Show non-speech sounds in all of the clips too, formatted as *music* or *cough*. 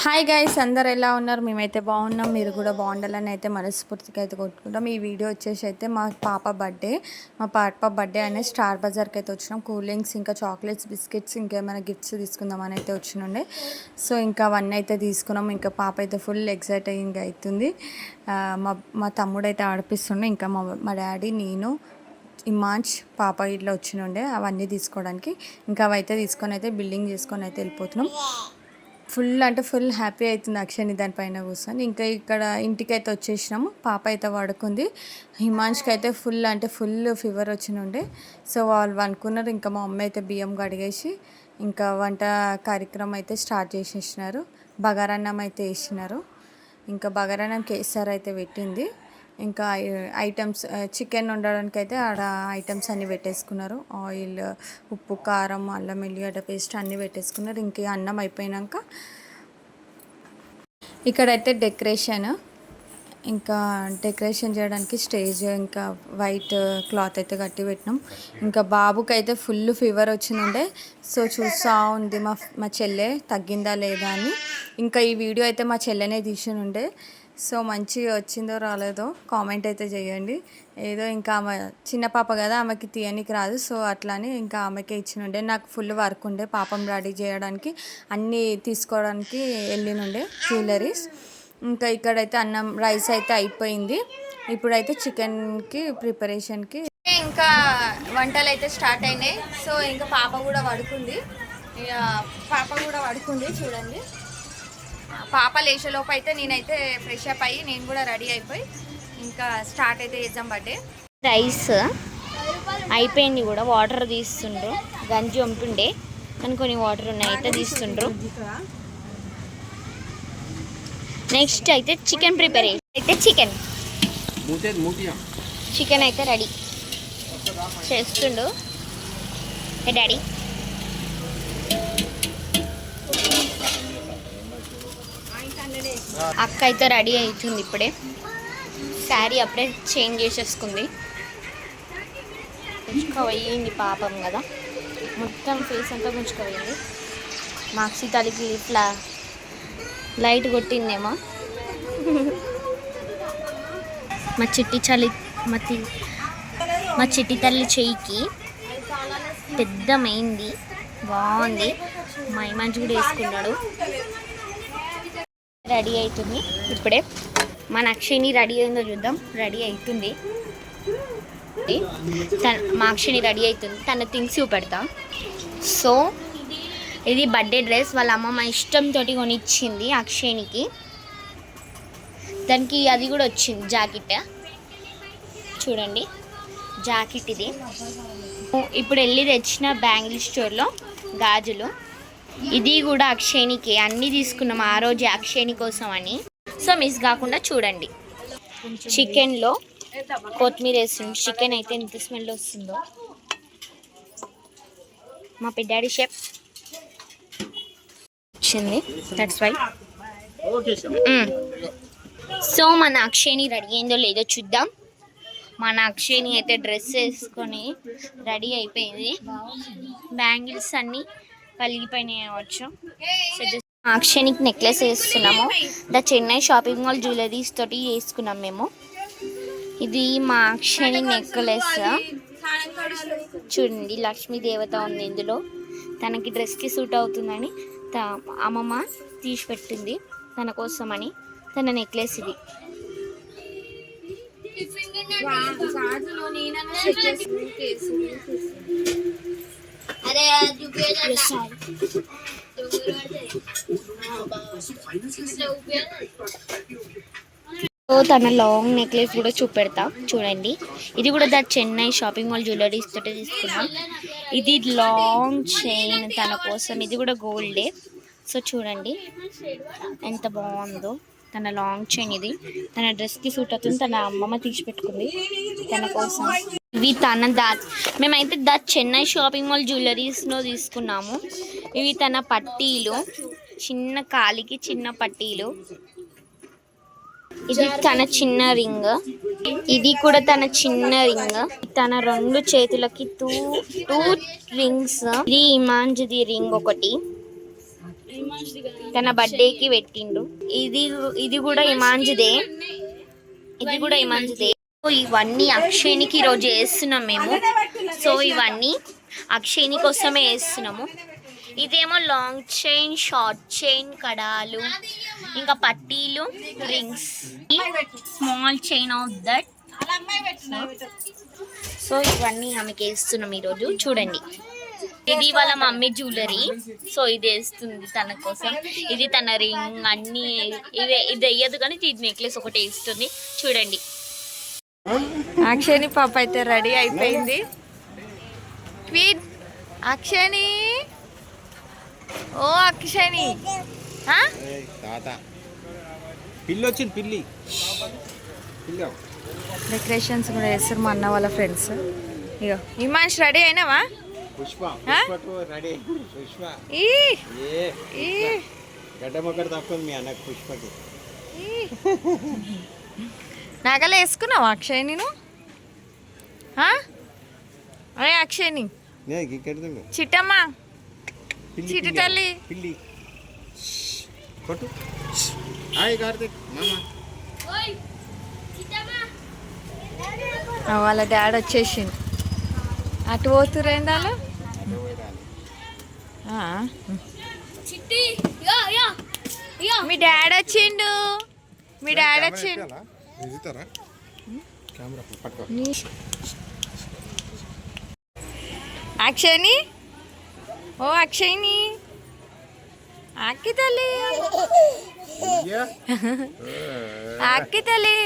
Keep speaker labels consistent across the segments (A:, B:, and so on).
A: Hi guys అందరు ఎలా ఉన్నారు? మేమైతే బాగున్నాం. మీరు కూడా బాగుండాలని అయితే మనస్ఫూర్తిగా అయితే కొట్టుకుంటాం ఈ వీడియో వచ్చేసి అయితే మా పాప బర్త్డే మా పాప బర్త్డే అనే స్టార్ బజార్కి అయితే వచ్చినాం. కూల్ డ్రింక్స్ ఇంకా చాక్లెట్స్ బిస్కెట్స్ ఇంకేమైనా గిఫ్ట్స్ తీసుకుందామని అయితే వచ్చినుండే. సో ఇంకా అవన్నీ అయితే తీసుకున్నాం. ఇంకా పాప అయితే ఫుల్ ఎక్సైటింగ్ అవుతుంది. మా మా తమ్ముడు అయితే ఆడిపిస్తుండే. ఇంకా మా మా డాడీ నేను ఇమాంచ్ పాప ఇట్లా వచ్చినుండే. అవన్నీ తీసుకోవడానికి. ఇంకా అవైతే తీసుకొని అయితే బిల్డింగ్ చేసుకొని అయితే వెళ్ళిపోతున్నాం. ఫుల్ అంటే ఫుల్ హ్యాపీ అవుతుంది అక్షని దానిపైన కూర్చొని. ఇంకా ఇక్కడ ఇంటికి అయితే వచ్చేసినాము. పాప అయితే పడుకుంది. హిమాంష్కి అయితే ఫుల్ అంటే ఫుల్ ఫీవర్ వచ్చినుండే సో వాళ్ళు అనుకున్నారు ఇంకా మా అమ్మ అయితే బియ్యం కడిగేసి ఇంకా వంట కార్యక్రమం అయితే స్టార్ట్ చేసేసినారు. బగారన్నం అయితే వేసినారు. ఇంకా బగారన్నం కేసీఆర్ అయితే పెట్టింది. ఇంకా ఐటమ్స్ చికెన్ వండడానికి అయితే ఆడ ఐటమ్స్ అన్నీ పెట్టేసుకున్నారు. ఆయిల్ ఉప్పు కారం అల్లం ఎల్లిగడ్డ పేస్ట్ అన్నీ పెట్టేసుకున్నారు. ఇంక అన్నం అయిపోయినాక ఇక్కడైతే డెకరేషన్. ఇంకా డెకరేషన్ చేయడానికి స్టేజ్ ఇంకా వైట్ క్లాత్ అయితే కట్టి పెట్టినాం. ఇంకా బాబుకి అయితే ఫుల్ ఫీవర్ వచ్చిందంటే సో చూస్తూ ఉంది మా మా చెల్లె తగ్గిందా లేదా అని. ఇంకా ఈ వీడియో అయితే మా చెల్లెనే తీసినుండే సో మంచిగా వచ్చిందో రాలేదో కామెంట్ అయితే చేయండి. ఏదో ఇంకా ఆమె చిన్న పాప కదా ఆమెకి తీయనికి రాదు. సో అట్లానే ఇంకా ఆమెకే ఇచ్చినుండే. నాకు ఫుల్ వర్క్ ఉండే పాపం రెడీ చేయడానికి అన్నీ తీసుకోవడానికి వెళ్ళినుండే జ్యువెలరీస్. ఇంకా ఇక్కడైతే అన్నం రైస్ అయితే అయిపోయింది. ఇప్పుడైతే చికెన్కి ప్రిపరేషన్కి ఇంకా వంటలు అయితే స్టార్ట్ అయినాయి. సో ఇంకా పాప కూడా పడుకుంది. ఇక పాప కూడా పడుకుంది చూడండి. పాప లేచేలోపు అయితే నేనైతే ఫ్రెష్ అప్ అయ్యి నేను కూడా రెడీ అయిపోయి ఇంకా స్టార్ట్ అయితే చేద్దాం బర్త్డే
B: రైస్ అయిపోయింది కూడా వాటర్ తీస్తుండ్రు. గంజి ఉంటుండే కానీ కొన్ని వాటర్ ఉన్నాయి అయితే తీస్తుండ్రు. నెక్స్ట్ అయితే చికెన్ ప్రిపేర్ అయితే చికెన్ చికెన్ అయితే రెడీ చేస్తుండు. ఏ డాడీ? అక్క అయితే రెడీ అవుతుంది ఇప్పుడే. శారీ అప్పుడే చేంజ్ చేసేసుకుంది. గుంజుకోపోయింది పాపం కదా. మొత్తం ఫేస్ అంతా గుంజుకోపోయింది మాక్సీ తల్లికి ఇట్లా లైట్ కొట్టిందేమో. మా చిట్టి చలి మా తి- మా చిట్టి తల్లి చెయ్యికి పెద్దమైంది. బాగుంది. మా ఇమాజ్ కూడా వేసుకున్నాడు. రెడీ అవుతుంది. ఇప్పుడే మన అక్షిని రెడీ అయిందో చూద్దాం. రెడీ అవుతుంది. తన మా అక్షిని రెడీ అవుతుంది. తన థింగ్స్ చూపెడతా. సో ఇది బర్త్డే డ్రెస్. వాళ్ళ అమ్మమ్మ ఇష్టంతో కొనిచ్చింది అక్షయ్కి దానికి అది కూడా వచ్చింది జాకెట్. చూడండి. జాకెట్ ఇది. ఇప్పుడు వెళ్ళి తెచ్చిన బ్యాంగిల్ స్టోర్లో గాజులు. ఇది కూడా అక్షయనికి. అన్నీ తీసుకున్నాం. ఆ రోజు అక్షయ్ని కోసం అని. సో మిస్ కాకుండా చూడండి. చికెన్లో కొత్తిమీర వేస్తుంది చికెన్ అయితే ఎంత స్మెల్ వస్తుందో. మా పెద్దాడి షెఫ్ వచ్చింది. దట్స్ వై సో మన అక్షయ్ని రెడీ అయిందో లేదో చూద్దాం. మన అక్షయ్ని అయితే డ్రెస్ వేసుకొని రెడీ అయిపోయింది. బ్యాంగిల్స్ అన్నీ పలిగిపోయినాయి అవ్వచ్చు సో అక్షయనికి నెక్లెస్ వేస్తున్నాము. The Chennai shopping mall jewelleries తోటి వేసుకున్నాం మేము. ఇది మా అక్షయని నెక్లెస్ చూడండి లక్ష్మీ దేవత ఉంది ఇందులో. తనకి డ్రెస్కి సూట్ అవుతుందని త అమ్మమ్మ తీసి పెట్టింది తన కోసమని. తన నెక్లెస్ ఇది. *laughs* సో తన లాంగ్ నెక్లెస్ కూడా చూపెడతా చూడండి. ఇది కూడా the Chennai shopping mall jewelleries తోటి తీసుకున్నాం. ఇది లాంగ్ చైన్ తన కోసం. ఇది కూడా గోల్డే. సో చూడండి ఎంత బాగుందో. తన లాంగ్ చైన్ ఇది. తన డ్రెస్కి సూట్ అవుతుంది. తన అమ్మమ్మ తీసి పెట్టుకుంది. తన కోసం. ఇవి తన దా మేమైతే ద చెన్నై షాపింగ్ మాల్ జ్యువెలరీస్లో తీసుకున్నాము. ఇవి తన పట్టీలు. చిన్న కాలికి చిన్న పట్టీలు. ఇది తన చిన్న రింగ్ ఇది కూడా తన చిన్న రింగ్ తన రెండు చేతులకి టూ టూ రింగ్స్ ఇది ఇమాంజ్ది రింగ్ ఒకటి. తన బర్త్డేకి పెట్టిండు. ఇది ఇది కూడా ఇమాంజ్దే ఇది కూడా ఇమాంజ్దే సో ఇవన్నీ అక్షయ్నికి ఈరోజు వేస్తున్నాం మేము. సో ఇవన్నీ అక్షయ్ని కోసమే వేస్తున్నాము ఇదేమో లాంగ్ చైన్ షార్ట్ చైన్ కడాలు ఇంకా పట్టీలు rings small chain of that so ఇవన్నీ ఆమెకి వేస్తున్నాం ఈరోజు. చూడండి. ఇది వాళ్ళ మమ్మీ జ్యువెలరీ. సో ఇది వేస్తుంది తన కోసం. ఇది తన రింగ్ అన్ని ఇవే ఇది వేయదు కానీ ఇది నెక్లెస్ ఒకటి వేస్తుంది. చూడండి.
A: అక్షయని పాప అయితే రెడీ అయిపోయింది. క్వీన్ అక్షయని? ఓ అక్షయని.
C: పిల్లి వచ్చింది పిల్లి.
A: డెకరేషన్స్ కూడా చేస్తారు మా అన్న వాళ్ళ ఫ్రెండ్స్ ఇగో ఇమాన్స్ రెడీ అయినావా? నగలు వేసుకున్నావా అక్షయ్ నేను? అరే
C: ఇక్కడ
A: చిట్టమ్మా. చిట్టి తల్లి.
C: పిల్లి. కొట్టు. హాయ్ కార్తిక్ మామ.
A: ఆ, వాళ్ళ డాడీ వచ్చేసిండు. అటు పోతురేంది వాళ్ళు? ఆ. మీ డాడీ వచ్చిండు. మీ డాడీ వచ్చిండు. అక్షయ్ని? ఓ అక్షయ్ని. అక్కి తల్లి. అక్కి తల్లి.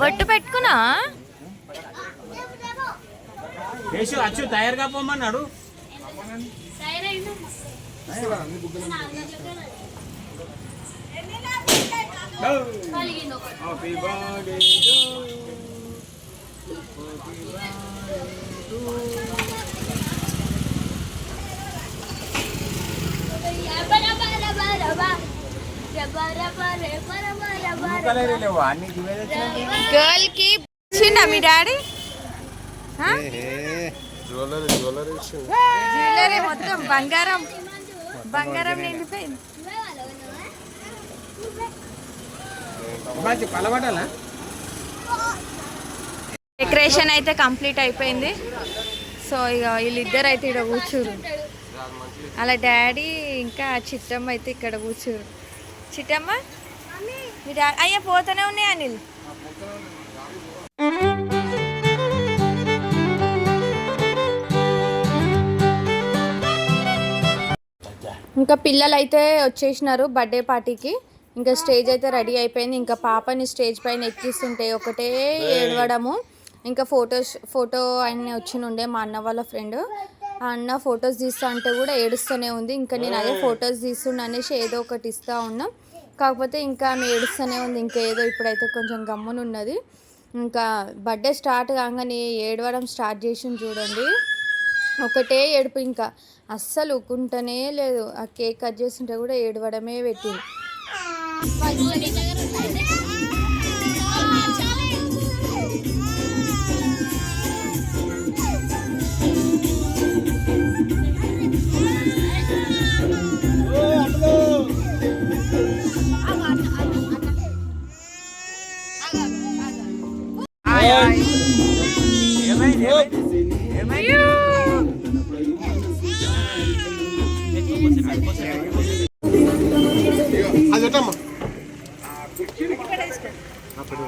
A: బొట్టు పెట్టుకున్నా?
C: కేశు అచ్చు తయారుగా పోమన్నాడు. హ్యాపీ బర్త్డే
A: గర్ల్కి వచ్చిండా మీ డాడీ?
C: జ్యువెలరీ జ్యువెలరీ
A: జ్యువెలరీ మొత్తం బంగారం. బంగారం నిండిపోయింది డెకరేషన్ అయితే కంప్లీట్ అయిపోయింది. సో ఇక వీళ్ళిద్దరు అయితే ఇక్కడ కూర్చురు అలా డాడీ ఇంకా చిట్టమ్మ అయితే ఇక్కడ కూర్చురు చిట్టమ్మ? మీ డా అయ్యా పోతూనే ఉన్నాయి అనిల్ ఇంకా పిల్లలు అయితే వచ్చేసినారు బర్త్డే పార్టీకి. ఇంకా స్టేజ్ అయితే రెడీ అయిపోయింది. ఇంకా పాపని స్టేజ్ పైన ఎక్కిస్తుంటే ఒకటే ఏడవడము. ఇంకా ఫొటోస్ ఫోటో ఆయన వచ్చినుండే మా అన్న వాళ్ళ ఫ్రెండ్. అన్న ఫొటోస్ తీస్తా అంటే కూడా ఏడుస్తూనే ఉంది. ఇంకా నేను అదే ఫొటోస్ తీస్తుండ అనేసి ఏదో ఒకటి ఇస్తూ ఉన్నా. కాకపోతే ఇంకా ఆమె ఏడుస్తూనే ఉంది. ఇంకా ఏదో ఇప్పుడైతే కొంచెం గమ్మునున్నది ఇంకా బర్త్డే స్టార్ట్ కాగానే ఏడవడం స్టార్ట్ చేసింది చూడండి. ఒకటే ఏడుపు ఇంకా. అస్సలు ఉక్కుంటనే లేదు. ఆ కేక్ కట్ చేస్తుంటే కూడా ఏడవడమే పెట్టింది.
C: అది పెట్టమ్మా పేరు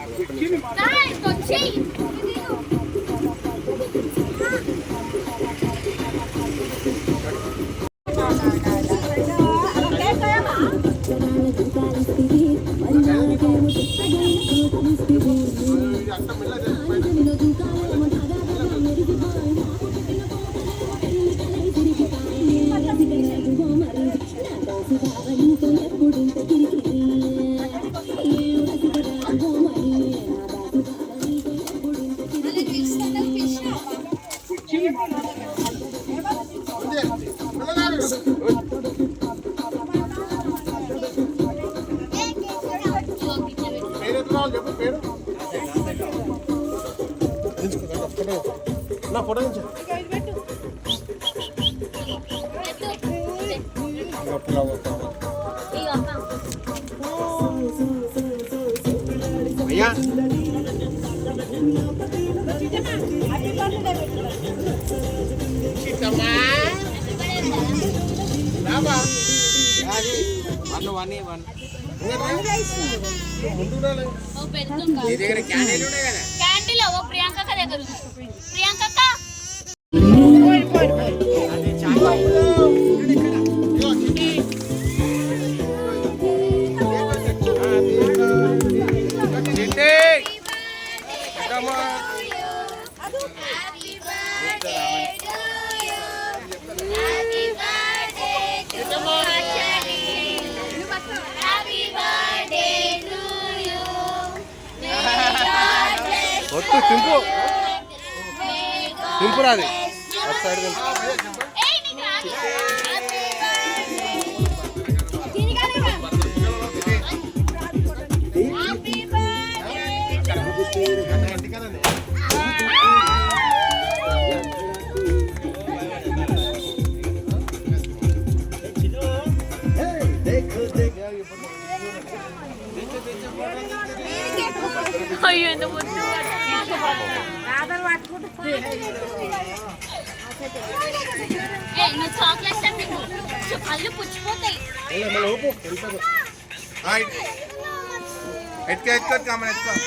C: Photo నుంచి అయ్యా చిట్టమ్మా. రామా. అది వన్ వన్ వన్ ముందు ఉండాలి. నీ దగ్గర క్యానీలు ఉన్నాయి కదా
B: క్యాండిల్ ఓ ప్రియాంక దగ్గర ఉంది. ప్రియాంక
C: తింపు తింపు రాది అటు సైడ్ తింపు इतकं इतकंच कामाला इतकं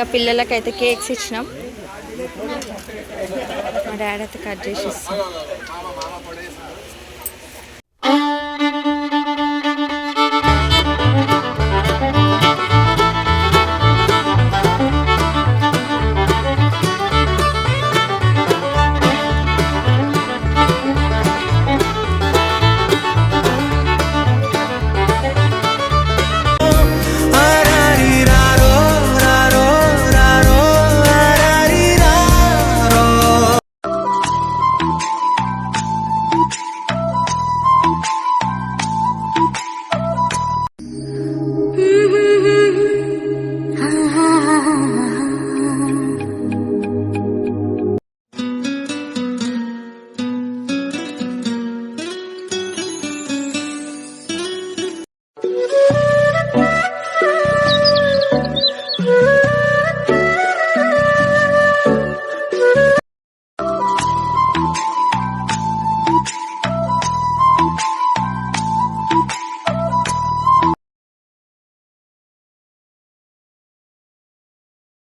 A: ఇక పిల్లలకైతే కేక్స్ ఇచ్చినాం. మా డాడీ అయితే కట్ చేసి ఇస్తాం